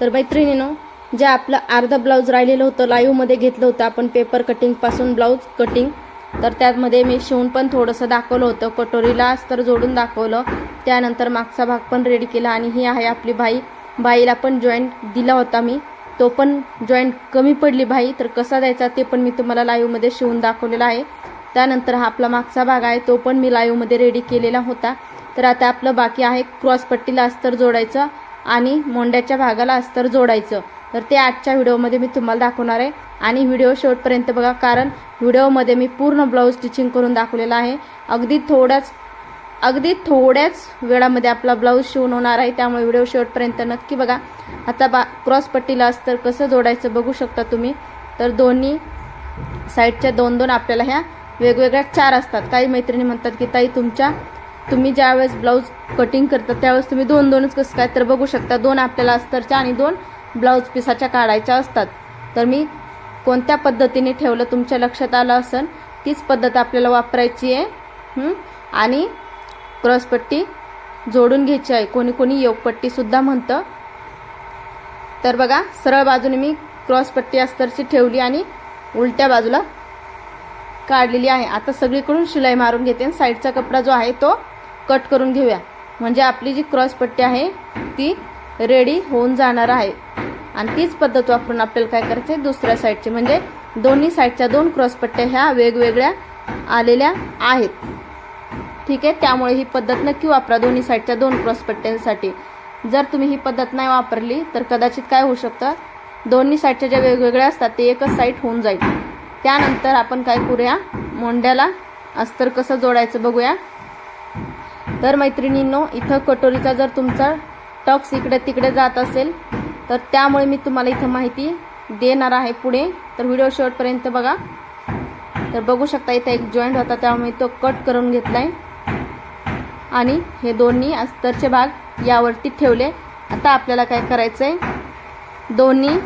तर मैत्रिणीनं जे आपलं अर्धा ब्लाऊज राहिलेलं होतं लाईव्हमध्ये घेतलं होतं आपण पेपर कटिंगपासून ब्लाऊज कटिंग तर त्यामध्ये मी शिवून पण थोडंसं दाखवलं होतं. कटोरीला अस्तर जोडून दाखवलं. त्यानंतर मागचा भाग पण रेडी केला आणि ही आहे आपली बाई. बाईला पण जॉईंट दिला होता मी. तो पण जॉईंट कमी पडली बाई. तर कसा द्यायचा ते पण मी तुम्हाला लाईव्हमध्ये शिवून दाखवलेला आहे. त्यानंतर हा आपला मागचा भाग आहे. तो पण मी लाईव्हमध्ये रेडी केलेला होता. तर आता आपलं बाकी आहे. क्रॉसपट्टीला अस्तर जोडायचं. आणि मोंड्याच्या भागाला अस्तर जोडायचं. तर ते आजच्या व्हिडिओमध्ये मी तुम्हाला दाखवणार आहे. आणि व्हिडिओ शेवटपर्यंत बघा कारण व्हिडिओमध्ये मी पूर्ण ब्लाऊज स्टिचिंग करून दाखवलेला आहे. अगदी थोड्याच अगदी थोड्याच वेळामध्ये आपला ब्लाऊज शिवून होणार आहे. त्यामुळे व्हिडिओ शेवटपर्यंत नक्की बघा. आता बा क्रॉसपट्टीला अस्तर कसं जोडायचं बघू शकता तुम्ही. तर दोन्ही साईडच्या दोन दोन आपल्याला ह्या वेगवेगळ्या चार असतात. काही मैत्रिणी म्हणतात की ताई तुमच्या तुम्ही ज्यावेळेस ब्लाऊज कटिंग करता त्यावेळेस तुम्ही दोन दोनच कसं काय तर बघू शकता. दोन आपल्याला अस्तरच्या आणि दोन ब्लाऊज पिसाच्या काढायच्या असतात. तर मी कोणत्या पद्धतीने ठेवलं तुमच्या लक्षात आलं असेल तीच पद्धत आपल्याला वापरायची आहे. आणि क्रॉसपट्टी जोडून घ्यायची आहे. कोणी कोणी योगपट्टीसुद्धा म्हणतं. तर बघा सरळ बाजूने मी क्रॉसपट्टी अस्तरची ठेवली आणि उलट्या बाजूला काढलेली आहे. आता सगळीकडून शिलाई मारून घेते आणि साईडचा कपडा जो आहे तो कट करून घेऊया. म्हणजे आपली जी क्रॉसपट्टी आहे ती रेडी होऊन जाणार आहे. आणि तीच पद्धत वापरून आपल्याला काय करायचं आहे दुसऱ्या साईडची. म्हणजे दोन्ही साईडच्या दोन क्रॉसपट्ट्या ह्या वेगवेगळ्या आलेल्या आहेत. ठीक आहे? त्यामुळे ही पद्धत नक्की वापरा दोन्ही साईडच्या दोन क्रॉसपट्ट्यांसाठी जर तुम्ही ही पद्धत नाही वापरली तर कदाचित काय होऊ शकतं? दोन्ही साईडच्या ज्या वेगवेगळ्या असतात ते एकच साईड होऊन जाईल. त्यानंतर आपण काय करूया? मोंड्याला अस्तर कसं जोडायचं बघूया. तर मैत्रिणींनो इथं कटोरीचा जर तुमचा टक्स इकडे तिकडे जात असेल तर त्यामुळे मी तुम्हाला इथं माहिती देणार आहे पुढे. तर व्हिडिओ शेवटपर्यंत बघा. तर बघू शकता इथं एक जॉईंट होता त्यामुळे तो कट करून घेतला आहे आणि हे दोन्ही अस्तरचे भाग यावरती ठेवले. आता आपल्याला काय करायचं आहे दोन्ही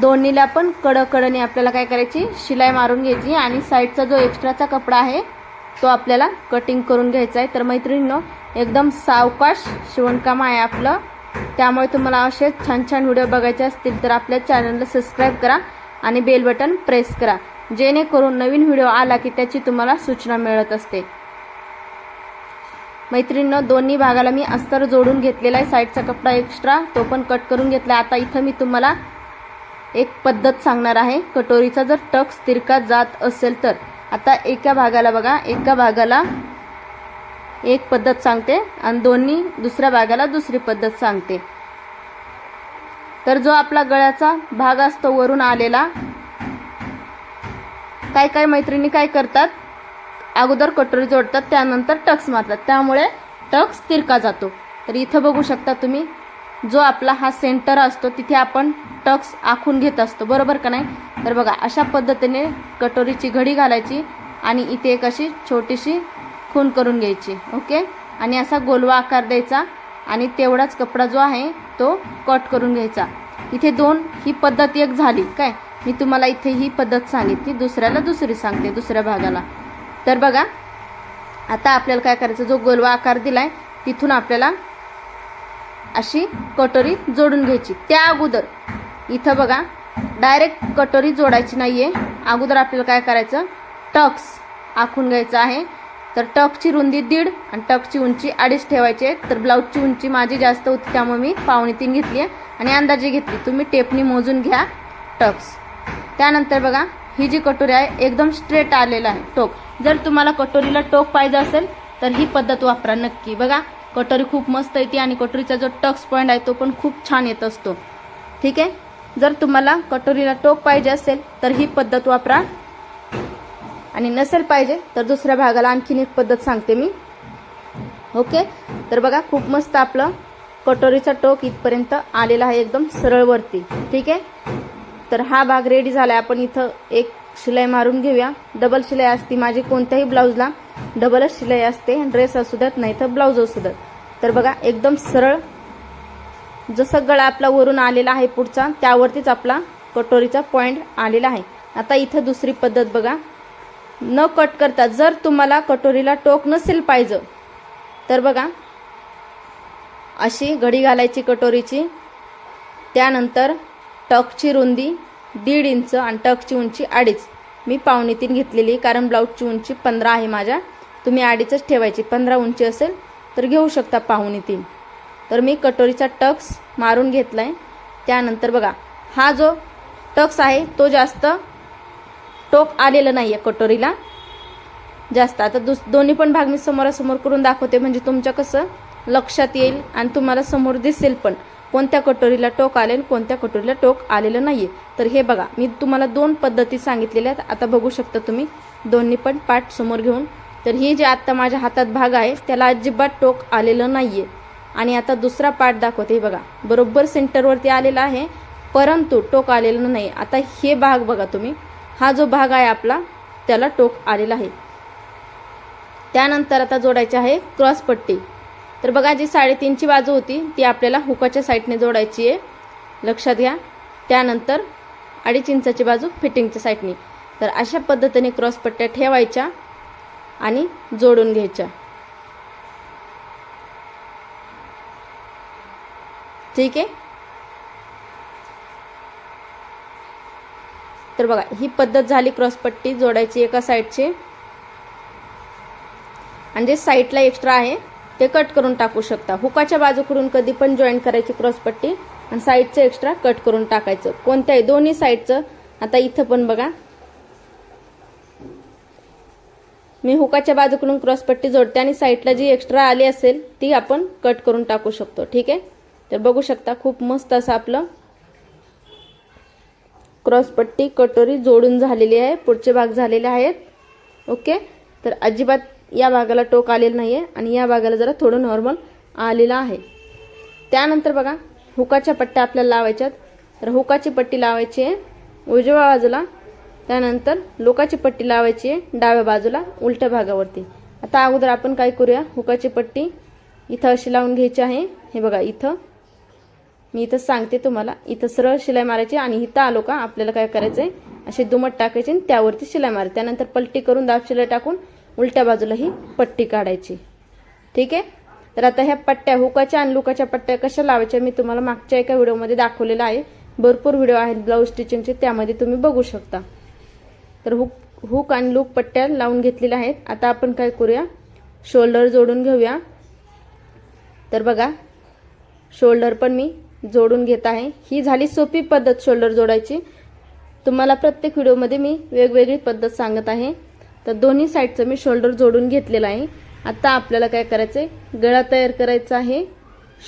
दोन्हीला पण कडकडने आपल्याला काय करायची? शिलाई मारून घ्यायची. आणि साईडचा जो एक्स्ट्राचा कपडा आहे तो आपल्याला कटिंग करून घ्यायचा आहे. तर मैत्रिणींनो एकदम सावकाश शिवणकाम आहे आपलं. त्यामुळे तुम्हाला असे छान छान व्हिडिओ बघायचे असतील तर आपल्या चॅनलला सबस्क्राईब करा आणि बेल बटन प्रेस करा. जेणेकरून नवीन व्हिडिओ आला की त्याची तुम्हाला सूचना मिळत असते. मैत्रिणींनो दोन्ही भागाला मी अस्तर जोडून घेतलेला आहे. साईडचा कपडा एक्स्ट्रा तो पण कट करून घेतला आता इथं मी तुम्हाला एक पद्धत सांगणार आहे. कटोरीचा जर टक्स तिरका जात असेल तर. आता एका भागाला बघा एका भागाला एक पद्धत सांगते आणि दोन्ही दुसऱ्या भागाला दुसरी पद्धत सांगते. तर जो आपला गळ्याचा भाग असतो वरून आलेला काय काय मैत्रिणी काय करतात? अगोदर कटोरी जोडतात त्यानंतर टक्स मारतात. त्यामुळे टक्स तिरका जातो. तर इथं बघू शकता तुम्ही जो आपला हा सेंटर असतो तिथे आपण टक्स आखून घेत असतो. बरोबर का नाही? तर बघा अशा पद्धतीने कटोरीची घडी घालायची आणि इथे एक अशी छोटीशी खून करून घ्यायची ओके? आणि असा गोलवा आकार द्यायचा आणि तेवढाच कपडा जो आहे तो कट करून घ्यायचा. इथे दोन ही पद्धत एक झाली काय? मी तुम्हाला इथे ही पद्धत सांगितली दुसऱ्याला दुसरी सांगते दुसऱ्या भागाला. तर बघा आता आपल्याला काय करायचं जो गोलवा आकार दिलाय तिथून आपल्याला अशी कटोरी जोडून घ्यायची. त्या अगोदर इथं बघा डायरेक्ट कटोरी जोडायची नाही आहे अगोदर आपल्याला काय करायचं? टक्स आखून घ्यायचं आहे. तर टकची रुंदी दीड आणि टकची उंची अडीच ठेवायची आहे. तर ब्लाऊजची उंची माझी जास्त होती त्यामुळे मी पावणे तीन घेतली आहे आणि अंदाजे घेतली. तुम्ही टेपनी मोजून घ्या टक्स. त्यानंतर बघा ही जी कटोरी आहे एकदम स्ट्रेट आलेला आहे टोक. जर तुम्हाला कटोरीला टोक पाहिजे असेल तर ही पद्धत वापरा नक्की. बघा कटोरी खूप मस्त येते आणि कटोरीचा जो टक्स पॉईंट आहे तो पण खूप छान येत असतो. ठीक आहे? जर तुम्हाला कटोरीला टोक पाहिजे असेल तर ही पद्धत वापरा. आणि नसेल पाहिजे तर दुसऱ्या भागाला आणखीन एक पद्धत सांगते मी. ओके? तर बघा खूप मस्त आपलं कटोरीचा टोक इथपर्यंत आलेला आहे एकदम सरळवरती ठीक आहे? तर हा भाग रेडी झाला आपण इथं एक शिलाई मारून घेऊया. डबल शिलाई असते माझी कोणत्याही ब्लाऊजला डबलच शिलाई असते ड्रेस असू द्यात नाही तर ब्लाऊज असू द्यात तर बघा एकदम सरळ जसं गळा आपला वरून आलेला आहे पुढचा त्यावरतीच आपला कटोरीचा पॉईंट आलेला आहे. आता इथं दुसरी पद्धत बघा. न कट करता जर तुम्हाला कटोरीला टोक नसेल पाहिजे तर बघा. अशी घडी घालायची कटोरीची. त्यानंतर टकची रुंदी दीड इंच आणि टकची उंची अडीच. मी पावणे तीन घेतलेली कारण ब्लाऊजची उंची पंधरा आहे माझ्या. तुम्ही अडीचच ठेवायची. पंधरा उंची असेल तर घेऊ शकता पाहुणे तीन. तर मी कटोरीचा टक्स मारून घेतला आहे त्यानंतर बघा हा जो टक्स आहे तो जास्त टोक आलेलं नाही आहे कटोरीला. जास्त. आता दुस दोन्ही पण भाग मी समोरासमोर करून दाखवते म्हणजे तुमच्या कसं लक्षात येईल आणि तुम्हाला समोर दिसेल पण कोणत्या कटोरीला टोक आले आणि कोणत्या कटोरीला टोक आलेलं नाही आहे तर हे बघा मी तुम्हाला दोन पद्धती सांगितलेल्या आहेत. आता बघू शकता तुम्ही दोन्ही पण पाठ समोर घेऊन. तर ही जे आत्ता माझ्या हातात भाग आहे त्याला अजिबात टोक आलेलं नाही आहे आणि आता दुसरा पार्ट दाखवते. हे बघा बरोबर सेंटरवरती आलेला आहे परंतु टोक आलेलं नाही. आता हे भाग बघा तुम्ही. हा जो भाग आहे आपला त्याला टोक आलेला आहे. त्यानंतर आता जोडायची आहे क्रॉस पट्टी. तर बघा जी साडेतीनची बाजू होती ती आपल्याला हुकाच्या साईडने जोडायची आहे. लक्षात घ्या. त्यानंतर अडीच इंचाची बाजू फिटिंगच्या साईडने तर अशा पद्धतीने क्रॉस पट्ट्या ठेवायच्या आणि जोडून घ्यायच्या. ठीक आहे? तर बघा ही पद्धत झाली क्रॉसपट्टी जोडायची एका साईडची. आणि जे साईडला एक्स्ट्रा आहे ते कट करून टाकू शकता. हुकाच्या बाजूकडून कधी पण जॉईन करायची क्रॉसपट्टी आणि साईडचं एक्स्ट्रा कट करून टाकायचं. कोणत्याही दोन्ही साईडचं आता इथं पण बघा. मी हुकाच्या बाजूकडून क्रॉसपट्टी जोडते आणि साईडला जी एक्स्ट्रा आली असेल ती आपण कट करून टाकू शकतो. ठीक आहे? तर बघू शकता खूप मस्त असं आपलं क्रॉसपट्टी कटोरी जोडून झालेली आहे. पुढचे भाग झालेले आहेत. ओके तर अजिबात या भागाला टोक आलेलं नाही आहे आणि या भागाला जरा थोडं नॉर्मल आलेलं आहे. त्यानंतर बघा हुकाच्या पट्ट्या आपल्याला लावायच्यात. तर हुकाची पट्टी लावायची आहे उजव्या बाजूला. त्यानंतर लोकाची पट्टी लावायची आहे डाव्या बाजूला उलट्या भागावरती. आता अगोदर आपण काय करूया? हुकाची पट्टी इथं अशी लावून घ्यायची आहे. हे बघा इथं. मी इथं सांगते तुम्हाला. इथं सरळ शिलाई मारायची आणि इथं आलो का आपल्याला काय करायचं आहे असे दुमट टाकायचे आणि त्यावरती शिलाई मारायची. त्यानंतर पलटी करून दाब शिलाई टाकून उलट्या बाजूला ही पट्टी काढायची. ठीक आहे? तर आता ह्या पट्ट्या हुकाच्या आणि लुकाच्या पट्ट्या कशा लावायच्या मी तुम्हाला मागच्या एका व्हिडिओमध्ये दाखवलेला आहे. भरपूर व्हिडिओ आहेत ब्लाऊज स्टिचिंगचे त्यामध्ये तुम्ही बघू शकता. तर हुक हुक आणि लूक पट्ट्या लावून घेतलेल्या आहेत. आता आपण काय करूया? शोल्डर जोडून घेऊया. तर बघा शोल्डर पण मी जोडून घेत आहे. ही झाली सोपी पद्धत शोल्डर जोडायची. तुम्हाला प्रत्येक व्हिडिओमध्ये मी वेगवेगळी पद्धत सांगत आहे. तर दोन्ही साईडचं मी शोल्डर जोडून घेतलेलं आहे. आता आपल्याला काय करायचं आहे गळा तयार करायचा आहे.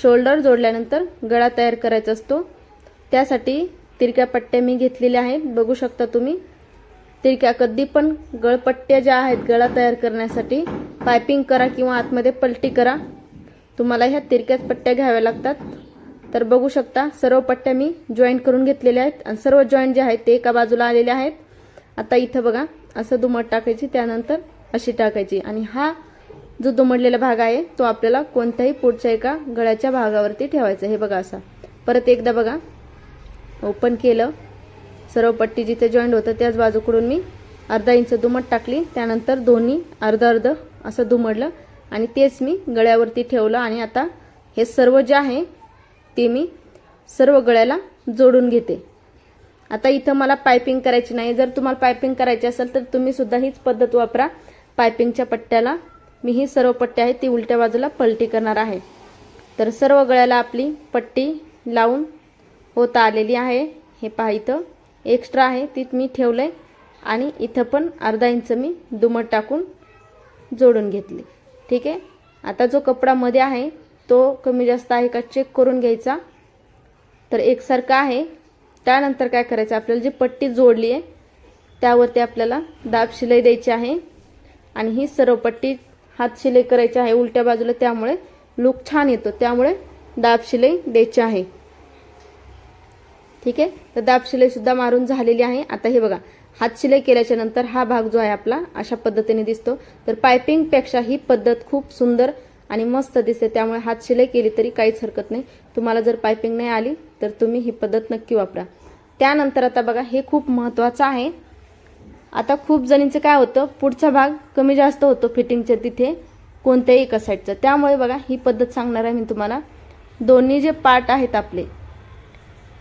शोल्डर जोडल्यानंतर गळा तयार करायचा असतो. त्यासाठी तिरक्या पट्ट्या मी घेतलेल्या आहेत. बघू शकता तुम्ही. तिरक्या कधी पण गळपट्ट्या ज्या आहेत गळा तयार करण्यासाठी पायपिंग करा किंवा आतमध्ये पलटी करा. तुम्हाला ह्या तिरक्याच पट्ट्या घ्याव्या लागतात. तर बघू शकता सर्व पट्ट्या मी जॉईन करून घेतलेल्या आहेत आणि सर्व जॉईंट जे आहेत ते एका बाजूला आलेले आहेत. आता इथं बघा असं दुमट टाकायची त्यानंतर अशी टाकायची. आणि हा जो दुमडलेला भाग आहे तो आपल्याला कोणत्याही पुढच्या एका गळ्याच्या भागावरती ठेवायचा हे बघा असा. परत एकदा बघा. ओपन केलं. सर्व पट्टी जिथे जॉईंट होतं त्याच बाजूकडून मी अर्धा इंच दुमट टाकली. त्यानंतर दोन्ही अर्ध अर्ध असं दुमडलं. आणि तेच मी गळ्यावरती ठेवलं. आणि आता हे सर्व जे आहे ते मी सर्व गळ्याला जोडून घेते. आता इथं मला पायपिंग करायची नाही. जर तुम्हाला पायपिंग करायची असेल तर तुम्ही सुद्धा हीच पद्धत वापरा. पायपिंगच्या पट्ट्याला मी ही सर्व पट्टी आहे ती उलट्या बाजूला पलटी करणार आहे. तर सर्व गळ्याला आपली पट्टी लावून होता आलेली आहे. हे पहा इथं एक्स्ट्रा आहे. ती मी ठेवलं आहे आणि इथं पण अर्धा इंच मी दुमट टाकून जोडून घेतली. ठीक आहे? आता जो कपडा मध्ये आहे तो कमी जास्त आहे का चेक करून घ्यायचा. तर एकसारखा आहे. त्यानंतर काय करायचं? आपल्याला जी पट्टी जोडली आहे त्यावरती आपल्याला दाब शिलाई द्यायची आहे. आणि ही सर्व पट्टी हात शिलाई करायची आहे उलट्या बाजूला त्यामुळे लुक छान येतो. त्यामुळे दाब शिलाई द्यायची आहे. ठीक आहे? तर दाब शिलाई सुद्धा मारून झालेली आहे. आता हे बघा हात शिलाई केल्याच्यानंतर हा भाग जो आहे आपला अशा पद्धतीने दिसतो. तर पायपिंगपेक्षा ही पद्धत खूप सुंदर आणि मस्त दिसते. त्यामुळे हात शिलाई केली तरी काहीच हरकत नाही. तुम्हाला जर पायपिंग नाही आली तर तुम्ही ही पद्धत नक्की वापरा. त्यानंतर आता बघा हे खूप महत्त्वाचं आहे. आता खूप जणींचं काय होतं पुढचा भाग कमी जास्त होतो फिटिंगच्या तिथे कोणत्याही एका साईडचं. त्यामुळे बघा ही पद्धत सांगणार आहे मी तुम्हाला. दोन्ही जे पार्ट आहेत आपले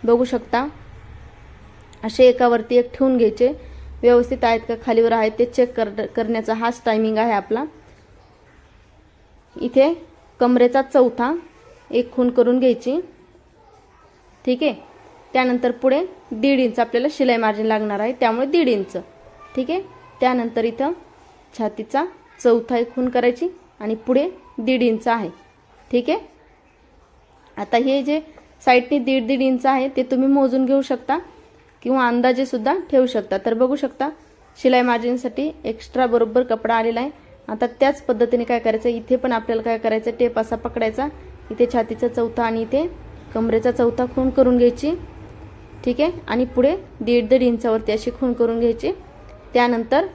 बघू शकता. असे एकावरती एक ठेवून घ्यायचे. व्यवस्थित आहेत का खालीवर आहेत ते चेक कर करण्याचा हाच टायमिंग आहे आपला. इथे कमरेचा चौथा एक खून करून घ्यायची. ठीक आहे? त्यानंतर पुढे दीड इंच आपल्याला शिलाई मार्जिन लागणार आहे त्यामुळे दीड इंच. ठीक आहे? त्यानंतर इथं छातीचा चौथा एक खून करायची आणि पुढे दीड इंच आहे. ठीक आहे? आता हे जे साईडने दीड दीड इंच आहे ते तुम्ही मोजून घेऊ शकता किंवा अंदाजेसुद्धा ठेवू शकता. तर बघू शकता शिलाई मार्जिनसाठी एक्स्ट्रा बरोबर कपडा आलेला आहे. आता त्याच पद्धतीने काय करायचं? इथे पण आपल्याला काय करायचं? टेप असा पकडायचा. इथे छातीचा चौथा आणि इथे कमरेचा चौथा खून करून घ्यायची. ठीक आहे? आणि पुढे दीड दीड इंचावरती अशी खून करून घ्यायची. त्यानंतर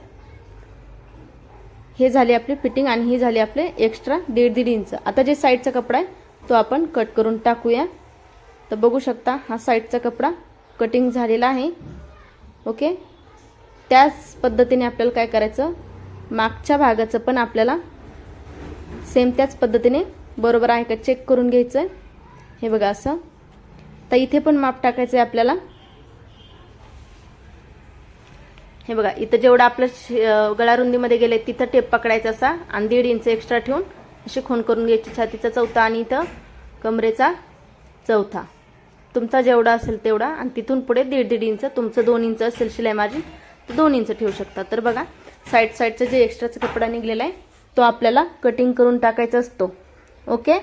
हे झाले आपली फिटिंग आणि ही झाली आपले एक्स्ट्रा दीड दीड इंच. आता जे साईडचा कपडा आहे तो आपण कट करून टाकूया. तर बघू शकता हा साईडचा कपडा कटिंग झालेला आहे. ओके? त्याच पद्धतीने आपल्याला काय करायचं? मागच्या भागाचं पण आपल्याला सेम त्याच पद्धतीने बरोबर आहे का चेक करून घ्यायचं आहे हे बघा असं. तर इथे पण माप टाकायचं आहे आपल्याला. हे बघा इथं जेवढं आपलं शे- गळारुंदीमध्ये गेले तिथं टेप पकडायचा असा आणि दीड इंच एक्स्ट्रा ठेवून अशी खून करून घ्यायची. छातीचा चौथा आणि इथं कमरेचा चौथा. तुमचा जेवढा असेल तेवढा आणि तिथून पुढे दीड दीड इंच तुमचं दोन इंच असेल शिलाई मार्जिन तर दोन इंच ठेवू शकता. तर बघा साईड साईडचा जे एक्स्ट्राचा कपडा निघलेला आहे तो आपल्याला कटिंग करून टाकायचा असतो. ओके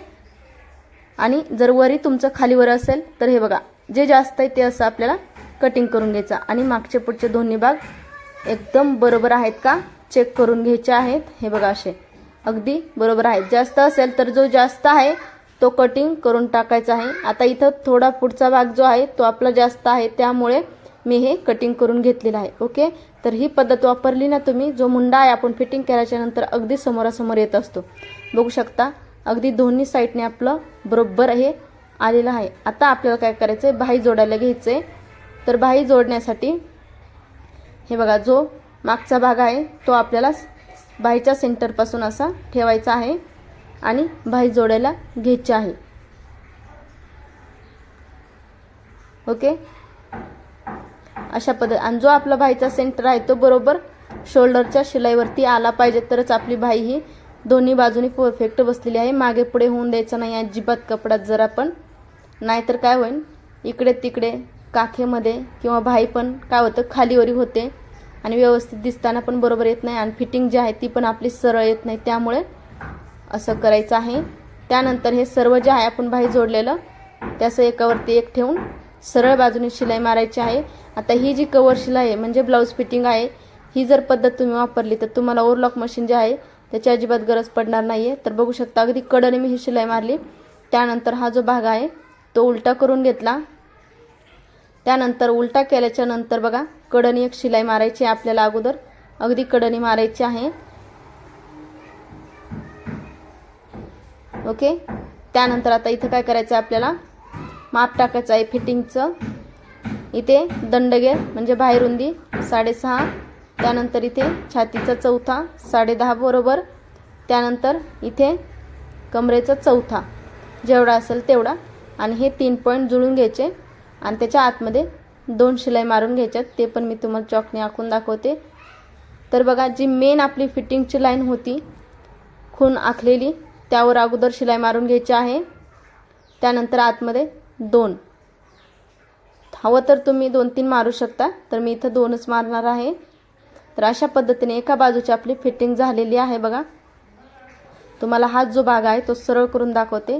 आणि जर वरी तुमचं खालीवर असेल तर हे बघा जे जास्त आहे ते असं आपल्याला कटिंग करून घ्यायचा. आणि मागचे पुढचे दोन्ही भाग एकदम बरोबर आहेत का? चेक करून घ्यायचे आहेत. हे बघा असे. अगदी बरोबर आहेत. जास्त असेल तर जो जास्त आहे तो कटिंग करून टाकायचा आहे. आता इथं थोडा पुढचा भाग जो आहे तो आपला जास्त आहे. त्यामुळे मी हे कटिंग करून घेतलेलं आहे. ओके तर ही पद्धत वापरली ना तुम्ही जो मुंडा आहे आपण फिटिंग केल्याच्यानंतर अगदी समोरासमोर येत असतो. बघू शकता अगदी दोन्ही साईडने आपलं बरोबर हे आलेलं आहे. आता आपल्याला काय करायचं आहे बाही जोडायला घ्यायचं आहे तर बाही जोडण्यासाठी हे बघा जो मागचा भाग आहे तो आपल्याला बाहीच्या सेंटरपासून असा ठेवायचा आहे आणि बाही जोडायला घ्यायची आहे. ओके? अशा पद्धत आणि जो आपला भाईचा सेंटर आहे तो बरोबर शोल्डरच्या शिलाईवरती आला पाहिजे. तरच आपली बाई ही दोन्ही बाजूनी परफेक्ट बसलेली आहे. मागे पुढे होऊन द्यायचं नाही. अजिबात कपड्यात जरा पण नाहीतर काय होईल इकडे तिकडे काखेमध्ये किंवा भाई पण काय होतं? खालीवरी होते. आणि व्यवस्थित दिसताना पण बरोबर येत नाही. आणि फिटिंग जी आहे ती पण आपली सरळ येत नाही. त्यामुळे असं करायचं आहे. त्यानंतर हे सर्व जे आहे आपण भाई जोडलेलं त्याचं एकावरती एक ठेवून सरळ बाजूने शिलाई मारायची आहे. आता ही जी कवर शिलाई आहे म्हणजे ब्लाऊज फिटिंग आहे ही जर पद्धत तुम्ही वापरली तर तुम्हाला ओरलॉक मशीन जे आहे त्याची अजिबात गरज पडणार नाही आहे तर बघू शकता अगदी कडने मी ही शिलाई मारली. त्यानंतर हा जो भाग आहे तो उलटा करून घेतला. त्यानंतर उलटा केल्याच्यानंतर बघा कडनी एक शिलाई मारायची आहे आपल्याला अगोदर. अगदी कडनी मारायची आहे. ओके? त्यानंतर आता इथं काय करायचं आहे आपल्याला? माप टाकायचं आहे फिटिंगचं. इथे दंडगे म्हणजे बाहेरुंदी साडेसहा. त्यानंतर इथे छातीचा चौथा साडेदहा बरोबर. त्यानंतर इथे कमरेचा चौथा. जेवढा असेल तेवढा. आणि हे तीन पॉईंट जुळून घ्यायचे. आणि त्याच्या आतमध्ये दोन शिलाई मारून घ्यायच्यात. ते पण मी तुम्हाला चॉकने आखून दाखवते. तर बघा जी मेन आपली फिटिंगची लाईन होती खून आखलेली त्यावर अगोदर शिलाई मारून घ्यायची आहे. त्यानंतर आतमध्ये दोन. हवं तर तुम्ही दोन तीन मारू शकता तर मी इथं दोनच मारणार आहे. तर अशा पद्धतीने एका बाजूची आपली फिटिंग झालेली आहे बघा. तुम्हाला हा जो भाग आहे तो सरळ करून दाखवते.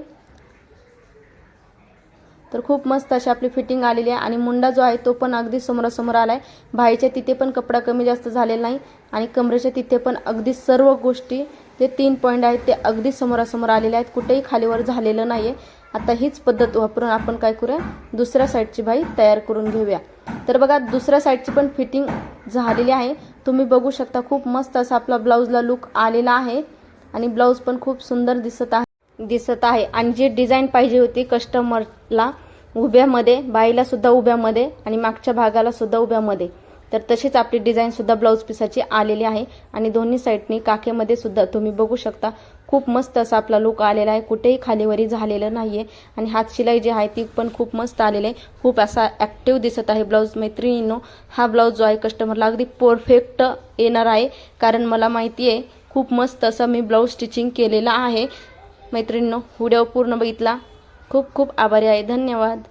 तर खूप मस्त अशी आपली फिटिंग आलेली आहे आणि मुंडा जो आहे तो पण अगदी समोरासमोर आला आहे भाईच्या तिथे पण कपडा कमी जास्त झालेला नाही आणि कमरेच्या तिथे पण अगदी सर्व गोष्टी जे तीन पॉईंट आहेत ते अगदी समोरासमोर आलेले आहेत. कुठेही खालीवर झालेलं नाही आहे आता हीच पद्धत वापरून आपण काय करूया? दुसऱ्या साईडची बाई तयार करून घेऊया. तर बघा दुसऱ्या साईडची पण फिटिंग झालेली आहे. तुम्ही बघू शकता खूप मस्त असा आपला ब्लाऊजला लुक आलेला आहे आणि ब्लाऊज पण खूप सुंदर दिसत आहे. दिसत आहे. आणि जी डिझाईन पाहिजे होती कस्टमरला उभ्यामध्ये बाईला सुद्धा उभ्यामध्ये आणि मागच्या भागाला सुद्धा उभ्यामध्ये. तर तशीच आपली डिझाईन सुद्धा ब्लाऊज पिसाची आलेली आहे. आणि दोन्ही साईडनी काखेमध्ये सुद्धा तुम्ही बघू शकता खूप मस्त असा आपला लुक आलेला आहे. कुठेही खालीवरी झालेलं नाही आहे आणि हात शिलाई जी आहे ती पण खूप मस्त आलेली आहे. खूप असा ॲक्टिव्ह दिसत आहे ब्लाऊज मैत्रिणींनो. हा ब्लाऊज जो आहे कस्टमरला अगदी परफेक्ट येणार आहे. कारण मला माहिती आहे खूप मस्त असं मी ब्लाऊज स्टिचिंग केलेलं आहे. मैत्रिणींनो व्हिडिओ पूर्ण बघितला. खूप खूप आभारी आहे. धन्यवाद.